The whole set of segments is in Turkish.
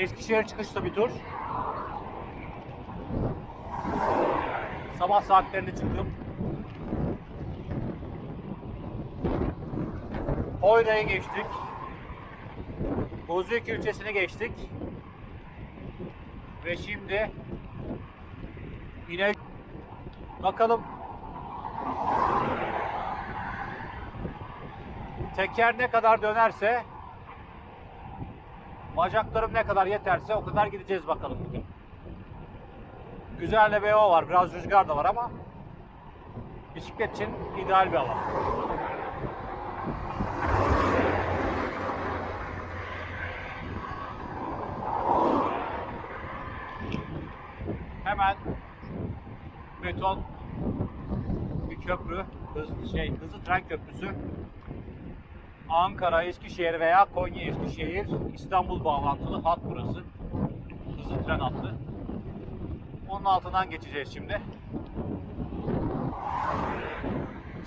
Eskişehir çıkışlı bir tur. Sabah saatlerinde çıktım. Hoyda'yı geçtik. Bozüyük ilçesini geçtik. Ve şimdi yine bakalım teker ne kadar dönerse bacaklarım ne kadar yeterse o kadar gideceğiz bakalım bugün. Güzel de bir hava var. Biraz rüzgar da var ama bisiklet için ideal bir hava. Hemen beton bir köprü, hızlı şey, hızlı tren köprüsü. Ankara, Eskişehir veya Konya, Eskişehir, İstanbul bağlantılı hat burası. Hızlı tren hattı. Onun altından geçeceğiz şimdi.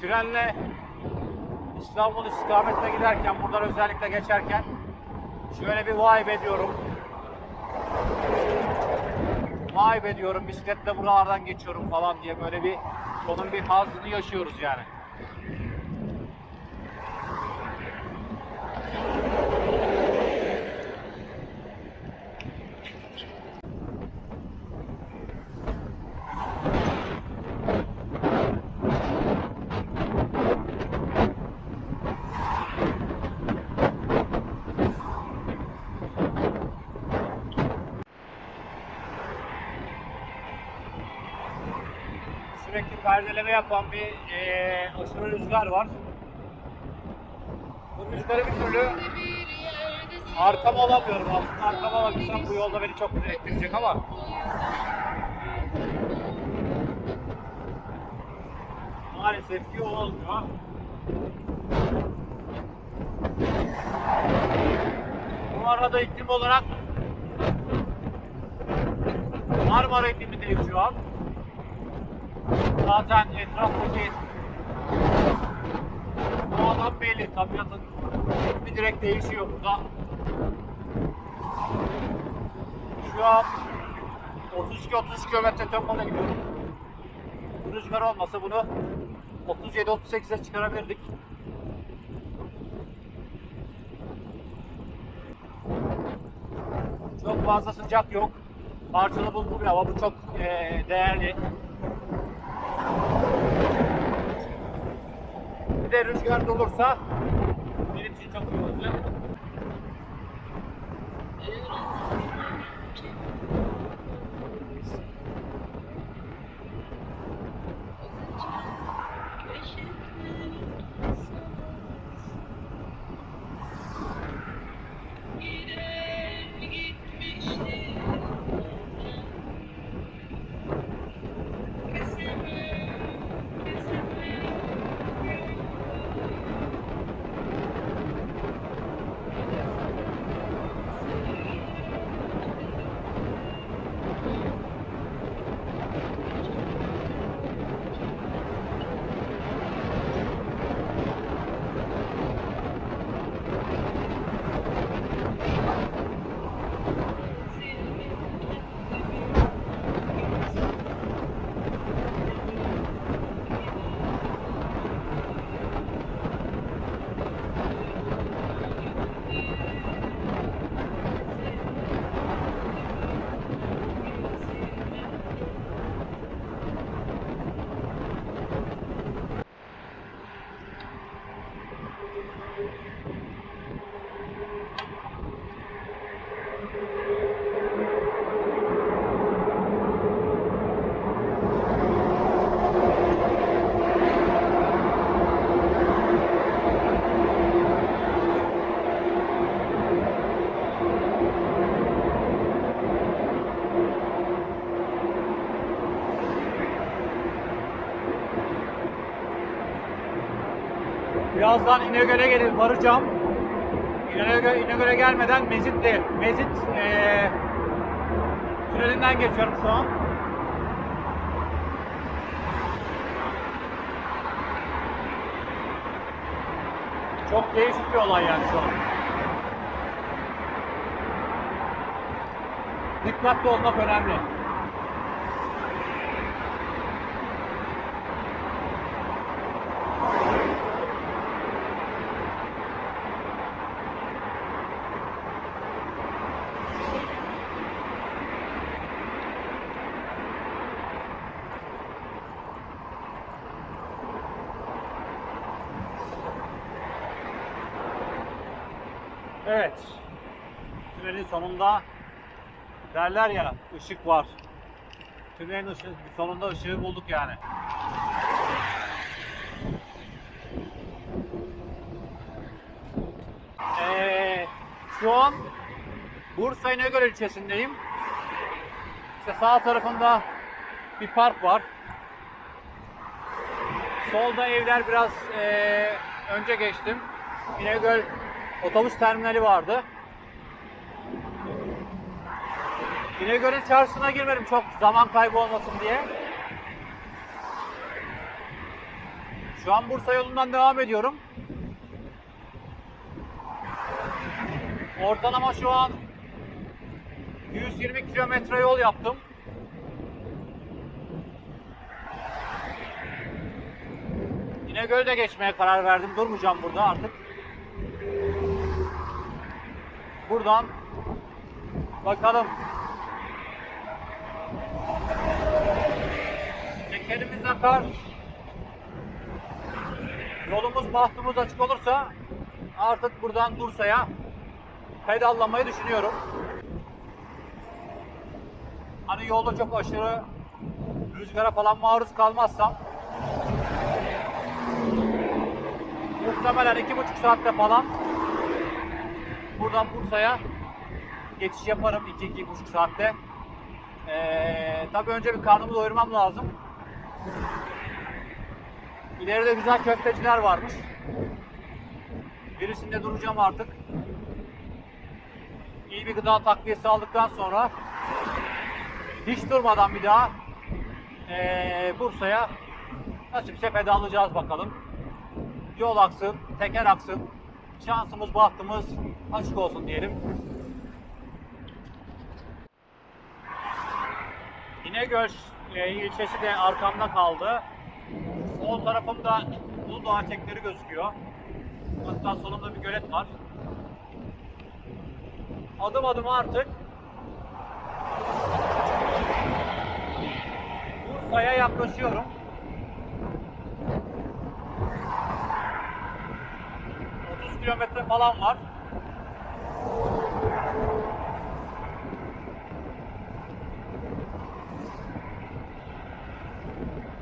Trenle İstanbul istikametine giderken, buradan özellikle geçerken şöyle bir vibe ediyorum. Vay be diyorum bisikletle buralardan geçiyorum falan diye böyle bir onun bir hazzını yaşıyoruz yani. Sürekli perdeleme yapan bir eee aşırı rüzgar var. Bu rüzgarı bir türlü arkama alamıyorum. Aslında arkama alabilsem bu yolda beni çok ettirecek ama maalesef ki olmuyor. Bu arada iklim olarak Marmara iklimindeyiz şu an. Zaten etraftaki doğadan belli. Tabiatın bir direkt değişiyor burada. Şu an 32-33 kilometre tempoda gidiyorum. Rüzgar olmasa bunu 37-38'e çıkarabilirdik. Çok fazla sıcak yok. Parçalı bulgur bir hava. Bu çok eee, değerli. Bir de rüzgar olursa benim için çok iyi olacak. Birazdan İnegöl'e gelir, varacağım. İnegöl, İnegöl'e gelmeden Mezitli, Mezit eee tünelinden geçiyorum şu an. Çok değişik bir olay yani şu an. dikkatli olmak önemli. Evet. Tünelin sonunda derler ya ışık var. Tünelin ışığı, sonunda ışığı bulduk yani. Ee, şu an Bursa İnegöl ilçesindeyim. İşte sağ tarafında bir park var. Solda evler biraz eee, önce geçtim. İnegöl otobüs terminali vardı. İnegöl'ün çarşısına girmedim çok zaman kaybı olmasın diye. Şu an Bursa yolundan devam ediyorum. Ortalama şu an 120 kilometre yol yaptım. İnegöl'de geçmeye karar verdim. Durmayacağım burada artık. Buradan bakalım. Tekerimiz akar. Yolumuz bahtımız açık olursa artık buradan Bursa'ya pedallamayı düşünüyorum. Hani yolda çok aşırı rüzgara falan maruz kalmazsam muhtemelen iki buçuk saatte falan buradan Bursa'ya geçiş yaparım iki iki buçuk saatte. Ee, tabii önce bir karnımı doyurmam lazım. İleride güzel köfteciler varmış. Birisinde duracağım artık. İyi bir gıda takviyesi aldıktan sonra hiç durmadan bir daha ee, Bursa'ya nasipse pedallayacağız bakalım. Yol aksın, teker aksın. Şansımız, bahtımız açık olsun diyelim. İnegöl e, ilçesi de arkamda kaldı. Sol tarafımda Uludağ etekleri gözüküyor. Hatta solumda bir gölet var. Adım adım artık Bursa'ya yaklaşıyorum. Kilometre falan var.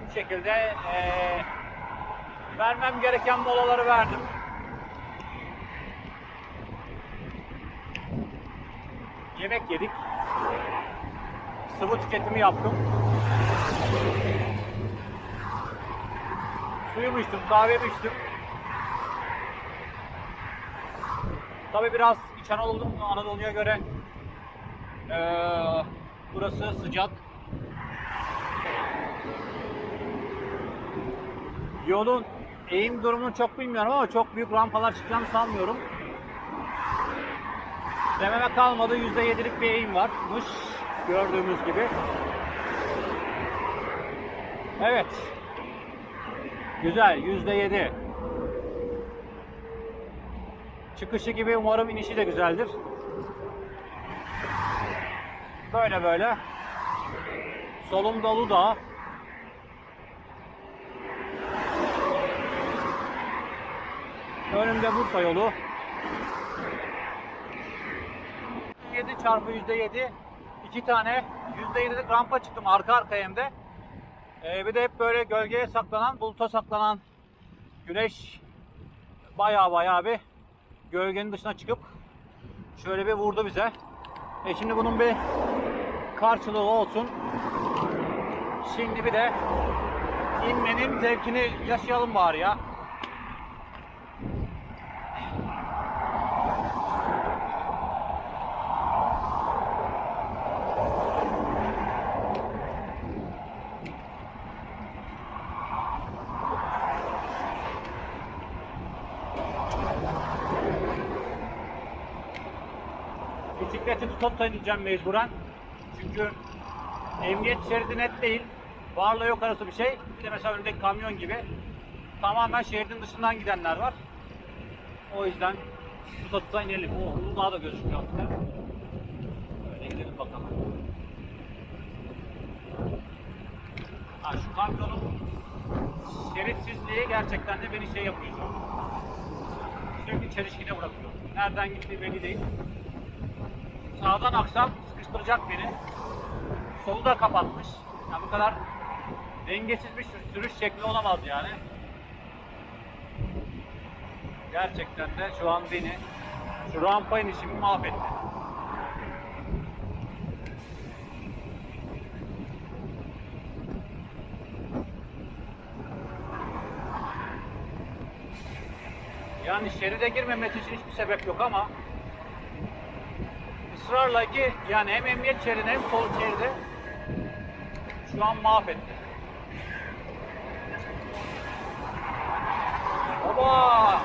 Bu şekilde eee, vermem gereken molaları verdim. Yemek yedik. Sıvı tüketimi yaptım. Suyumu içtim, kahvemi içtim. Tabi biraz İç Anadolu, Anadolu'ya göre eee, burası sıcak. Yolun eğim durumunu çok bilmiyorum ama çok büyük rampalar çıkacağını sanmıyorum. Dememe kalmadı %7'lik bir eğim varmış gördüğümüz gibi. Evet. Güzel %7. Çıkışı gibi umarım inişi de güzeldir. Böyle böyle. Solum dolu da. Önümde Bursa yolu. 7 çarpı %7 iki tane %7'lik rampa çıktım arka arkaya hem de. Ee, bir de hep böyle gölgeye saklanan, buluta saklanan güneş bayağı bayağı bir gölgenin dışına çıkıp şöyle bir vurdu bize. E şimdi bunun bir karşılığı olsun. Şimdi bir de inmenin zevkini yaşayalım bari ya. Bisikleti tutup ineceğim mecburen. Çünkü emniyet şeridi net değil. Varla yok arası bir şey. Bir de mesela önündeki kamyon gibi tamamen şeridin dışından gidenler var. O yüzden tuta tuta inelim. O Uludağ da gözüküyor hafiften. Böyle gidelim bakalım. Ha, şu kamyonun şeritsizliği gerçekten de beni şey yapıyor. Sürekli çelişkide bırakıyor. Nereden gittiği belli değil. Sağdan aksam sıkıştıracak beni. Solu da kapatmış. Ya bu kadar dengesiz bir sür- sürüş şekli olamaz yani. Gerçekten de şu an beni şu rampa inişimi mahvetti. Yani şeride girmemesi için hiçbir sebep yok ama ısrarla ki yani hem emniyet şeridi hem sol şeridi şu an mahvetti. Baba!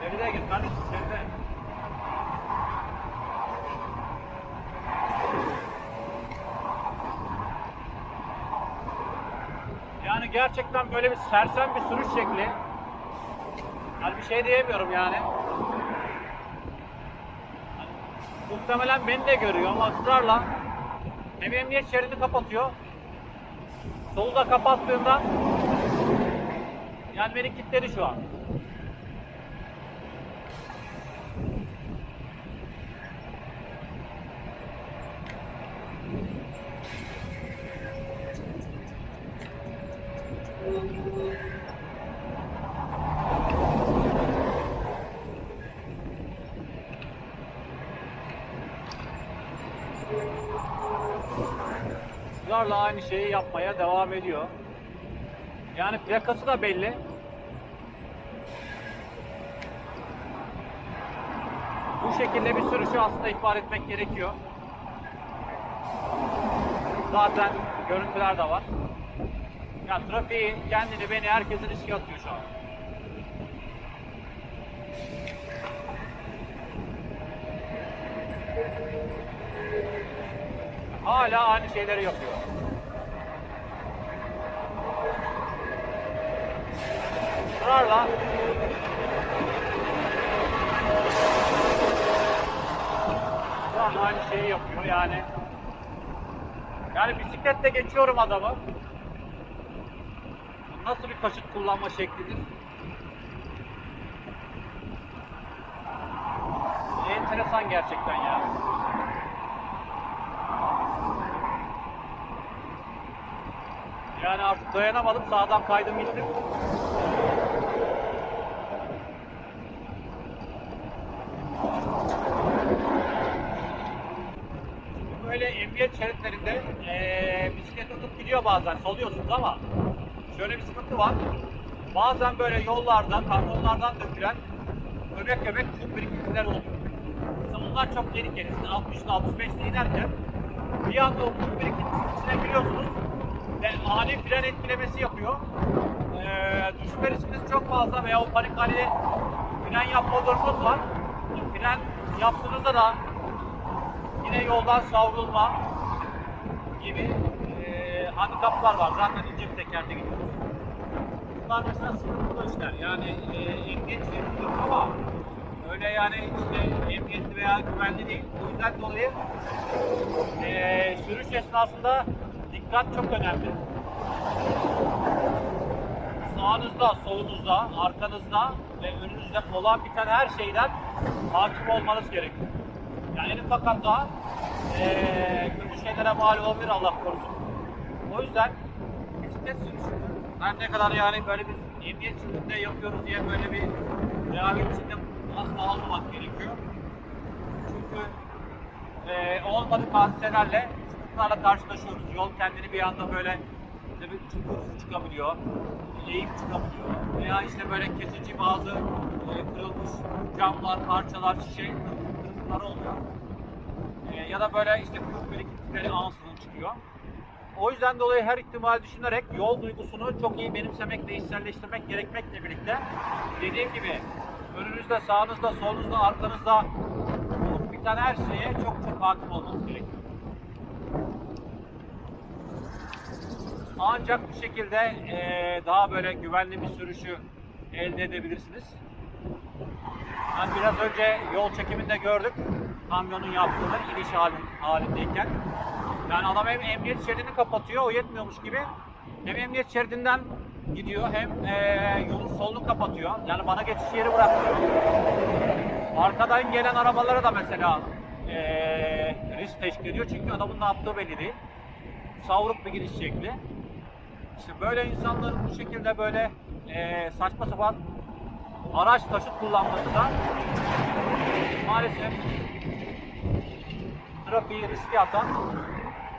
Şeride gir kardeşim şeride. Yani gerçekten böyle bir sersem bir sürüş şekli. Yani bir şey diyemiyorum yani. Muhtemelen beni de görüyor ama ısrarla hem emniyet şeridini kapatıyor. Solu da kapattığında yani beni kilitledi şu an. ısrarla aynı şeyi yapmaya devam ediyor. Yani plakası da belli. Bu şekilde bir sürüşü aslında ihbar etmek gerekiyor. Zaten görüntüler de var. Ya trafiği, kendini, beni, herkesi riske atıyor şu an. Hala aynı şeyleri yapıyor. Israrla aynı şeyi yapıyor yani. Yani bisikletle geçiyorum adamı. Nasıl bir kaşıt kullanma şeklidir? Enteresan gerçekten ya. Yani artık dayanamadım. Sağdan kaydım gittim. Böyle emniyet şeritlerinde eee bisiklet atıp gidiyor bazen. Soluyorsunuz ama şöyle bir sıkıntı var. Bazen böyle yollardan, kamyonlardan dökülen öbek öbek kum birikintiler oluyor. Mesela onlar çok geri geri. Siz 60'la 65'le inerken bir anda o kum birikintisinin içine giriyorsunuz ve ani fren etkilemesi yapıyor. Ee, düşme riskiniz çok fazla veya o panik hali fren yapma durumunuz var. Fren yaptığınızda da yine yoldan savrulma gibi e, handikaplar var. Zaten ince bir tekerde gidiyoruz. Bunlar mesela sıkıntılı işler. Yani e, emniyet şeritli ama öyle yani işte emniyetli veya güvenli değil. O yüzden dolayı e, sürüş esnasında dikkat çok önemli. Sağınızda, solunuzda, arkanızda ve önünüzde olan biten her şeyden hakim olmanız gerekiyor. Yani en ufak hata eee kötü şeylere mal olabilir Allah korusun. O yüzden bisiklet sürüşü her ne kadar yani böyle bir emniyet şeridinde yapıyoruz diye böyle bir rehavet içinde asla olmamak gerekiyor. Çünkü eee olmadık hadiselerle sıkıntılarla karşılaşıyoruz. Yol kendini bir anda böyle işte bir çukur çıkabiliyor, eğim çıkabiliyor veya işte böyle kesici bazı e, kırılmış camlar, parçalar, şişe kırıklıkları oluyor. E, ya da böyle işte kırık birikintileri ansızın çıkıyor. O yüzden dolayı her ihtimal düşünerek yol duygusunu çok iyi benimsemekle, içselleştirmek gerekmekle birlikte dediğim gibi önünüzde, sağınızda, solunuzda, arkanızda olup biten her şeye çok çok hakim olmanız gerekiyor. Ancak bu şekilde eee, daha böyle güvenli bir sürüşü elde edebilirsiniz. Yani biraz önce yol çekiminde gördük kamyonun yaptığını iniş halin, halindeyken. Yani adam hem emniyet şeridini kapatıyor, o yetmiyormuş gibi hem emniyet şeridinden gidiyor hem eee, yolun solunu kapatıyor. Yani bana geçiş yeri bırakmıyor. Arkadan gelen arabalara da mesela eee risk teşkil ediyor çünkü adamın ne yaptığı belli değil. Savruk bir giriş şekli. İşte böyle insanların bu şekilde böyle eee, saçma sapan araç taşıt kullanması da maalesef trafiği riske atan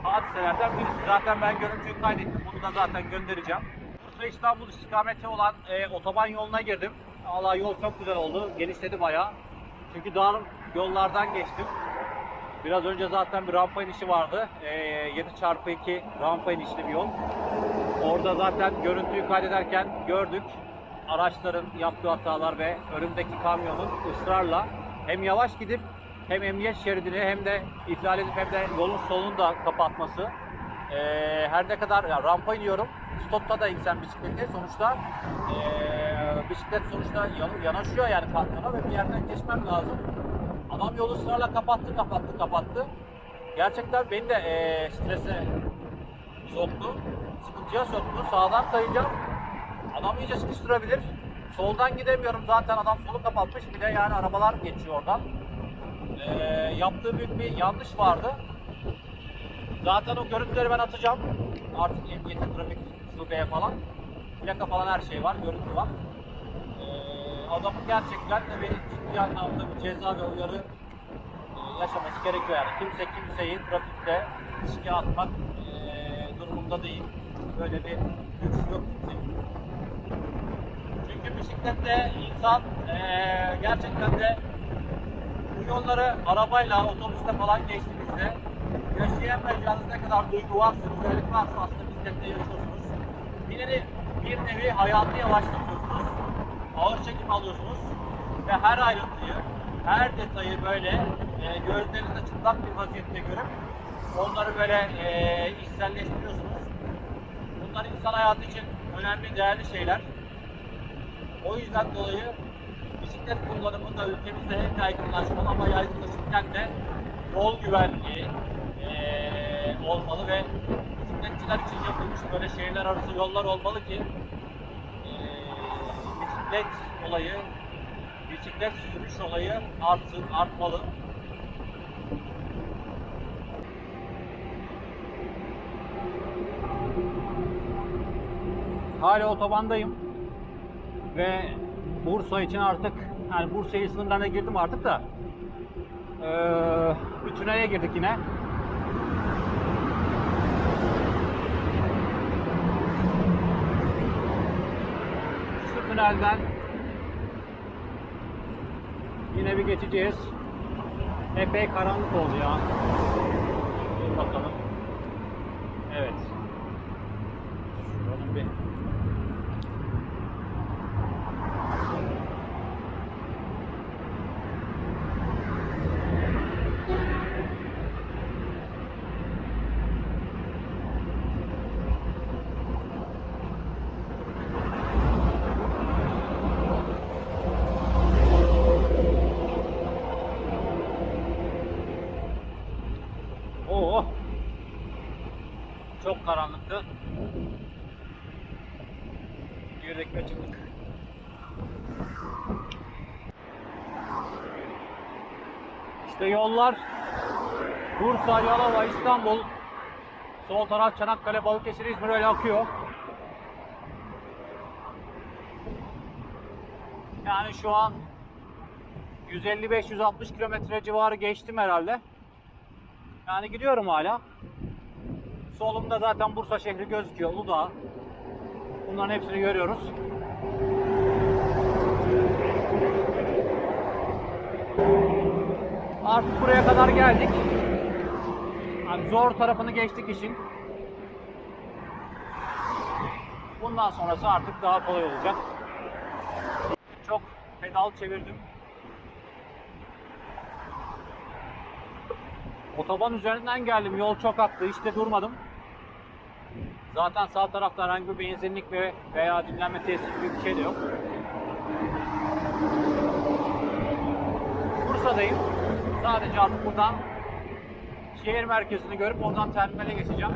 hadiselerden birisi. Zaten ben görüntüyü kaydettim. Bunu da zaten göndereceğim. Bursa İstanbul istikameti olan e, otoban yoluna girdim. Allah yol çok güzel oldu. Genişledi bayağı. Çünkü dar yollardan geçtim. Biraz önce zaten bir rampa inişi vardı. E, 7 çarpı 2 rampa inişli bir yol. Orada zaten görüntüyü kaydederken gördük araçların yaptığı hatalar ve önümdeki kamyonun ısrarla hem yavaş gidip hem emniyet şeridini hem de ihlal edip hem de yolun solunu da kapatması. Ee, her ne kadar ya rampa iniyorum, stopta da insan bisiklete sonuçta ee, bisiklet sonuçta yan- yanaşıyor yani kamyona ve bir yerden geçmem lazım. Adam yolu ısrarla kapattı, kapattı, kapattı. Gerçekten beni de ee, strese soktu. Sıkıntıya soktu. Sağdan kayacağım. Adam iyice sıkıştırabilir. Soldan gidemiyorum zaten adam solu kapatmış. Bir de yani arabalar geçiyor oradan. Ee, yaptığı büyük bir yanlış vardı. Zaten o görüntüleri ben atacağım. Artık emniyete, trafik şubeye falan. Plaka falan her şey var, görüntü var. Ee, adamın gerçekten de bir ciddi anlamda bir ceza ve uyarı e, yaşaması gerekiyor yani. Kimse kimseyi trafikte riske atmak e, durumunda değil. Böyle bir lüks yok kimsenin. Çünkü bisikletle insan eee, gerçekten de bu yolları arabayla, otobüste falan geçtiğinizde yaşayamayacağınız ne kadar duygu varsa, güzellik varsa aslında bisiklette yaşıyorsunuz. Bir nevi, bir nevi hayatı yavaşlatıyorsunuz. Ağır çekim alıyorsunuz ve her ayrıntıyı, her detayı böyle e, gözlerinizde çıplak bir vaziyette görüp onları böyle e, içselleştiriyorsunuz. Bunlar insan hayatı için önemli, değerli şeyler. O yüzden dolayı bisiklet kullanımı da ülkemizde hem yaygınlaşmalı ama yaygınlaşırken de yol güvenliği eee, olmalı ve bisikletçiler için yapılmış böyle şehirler arası yollar olmalı ki eee, bisiklet olayı, bisiklet sürüş olayı artsın, artmalı. Hala otobandayım ve Bursa için artık yani Bursa il sınırlarına girdim artık da eee bir tünele girdik yine. Şu tünelden yine bir geçeceğiz. Epey karanlık oldu ya. Bakalım. Evet. Şuranın bir Oo. Çok karanlıktı. Girdik ve çıktık. İşte yollar Bursa, Yalova, İstanbul sol taraf Çanakkale, Balıkesir, İzmir öyle akıyor. Yani şu an 155-160 kilometre civarı geçtim herhalde. Yani gidiyorum hala. Solumda zaten Bursa şehri gözüküyor. Uludağ. Bunların hepsini görüyoruz. Artık buraya kadar geldik. Yani zor tarafını geçtik işin. Bundan sonrası artık daha kolay olacak. Çok pedal çevirdim. Otoban üzerinden geldim. Yol çok aklı. Hiç de durmadım. Zaten sağ tarafta herhangi bir benzinlik ve veya dinlenme tesisi gibi bir şey de yok. Bursa'dayım. Sadece artık buradan şehir merkezini görüp oradan terminale geçeceğim.